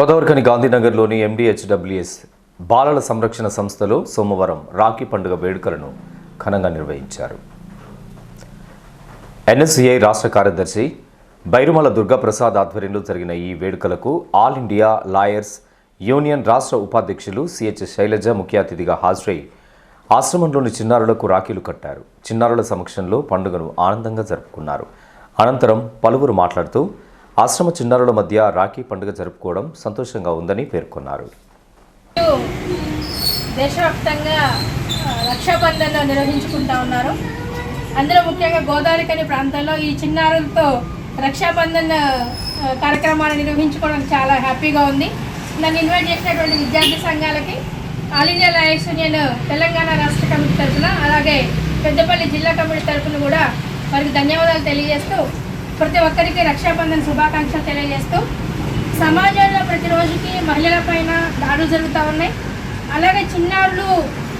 Godavarikhani గాంధీనగర్లోని MDHWS బాలల సంరక్షణ సంస్థలో సోమవారం రాఖీ పండుగ వేడుకలను ఘనంగా నిర్వహించారు. ఎన్ఎస్సిఐ రాష్ట్ర కార్యదర్శి బైరుమల దుర్గాప్రసాద్ ఆధ్వర్యంలో జరిగిన ఈ వేడుకలకు ఆల్ ఇండియా లాయర్స్ యూనియన్ రాష్ట్ర ఉపాధ్యక్షులు సిహెచ్ శైలజ ముఖ్య అతిథిగా హాజరై ఆశ్రమంలోని చిన్నారులకు రాఖీలు కట్టారు. చిన్నారుల సమక్షంలో పండుగను ఆనందంగా జరుపుకున్నారు. అనంతరం పలువురు మాట్లాడుతూ ఆశ్రమ చిన్నారుల మధ్య రాఖీ పండుగ జరుపుకోవడం సంతోషంగా ఉందని పేర్కొన్నారు. దేశవ్యాప్తంగా రక్షాబంధన్ నిర్వహించుకుంటా ఉన్నారు. అందులో ముఖ్యంగా గోదావరికని ప్రాంతంలో ఈ చిన్నారులతో రక్షాబంధన్ కార్యక్రమాన్ని నిర్వహించుకోవడం చాలా హ్యాపీగా ఉంది. నన్ను ఇన్వైట్ చేసినటువంటి విద్యార్థి సంఘాలకి all India lawyers union Telangana రాష్ట్ర కమిటీ తరఫున అలాగే పెద్దపల్లి జిల్లా కమిటీ తరఫున కూడా వారికి ధన్యవాదాలు తెలియజేస్తూ ప్రతి ఒక్కరికి రక్షాబంధన్ శుభాకాంక్షలు తెలియజేస్తూ సమాజంలో ప్రతిరోజుకి మహిళల పైన దాడులు జరుగుతూ ఉన్నాయి. అలాగే చిన్నారులు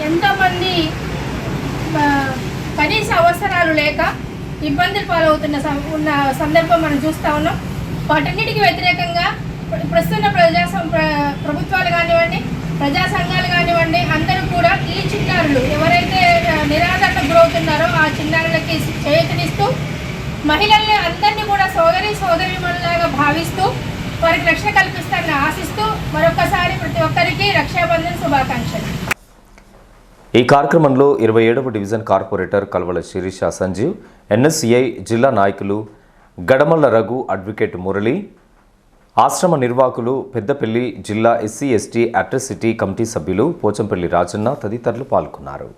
ఎంతోమంది కనీస అవసరాలు లేక ఇబ్బందులు పాలవుతున్న ఉన్న సందర్భం మనం చూస్తూ ఉన్నాం. వాటన్నిటికీ వ్యతిరేకంగా ప్రస్తుత ప్రజా సం- ప్ర- ప్రభుత్వాలు కానివ్వండి ప్రజా సంఘాలు కానివ్వండి అందరూ కూడా ఈ చిన్న మహిళల్ని అందరినీ కూడా సోదరి సోదరిమణులాగా భావిస్తూ వారికి రక్షణ కల్పిస్తారని ఆశిస్తూ మరొకసారి ప్రతి ఒక్కరికి రక్షాబంధన్ శుభాకాంక్షలు. ఈ కార్యక్రమంలో ఇరవై ఏడవ division corporator Kalvala Sirisha Sanjeev NSCI జిల్లా నాయకులు గడమల్ల రఘు అడ్వకేట్ మురళి ఆశ్రమ నిర్వాహకులు పెద్దపల్లి జిల్లా ఎస్సీ ఎస్టీ అట్రసిటీ కమిటీ సభ్యులు పోచంపల్లి రాజన్న తదితరులు పాల్గొన్నారు.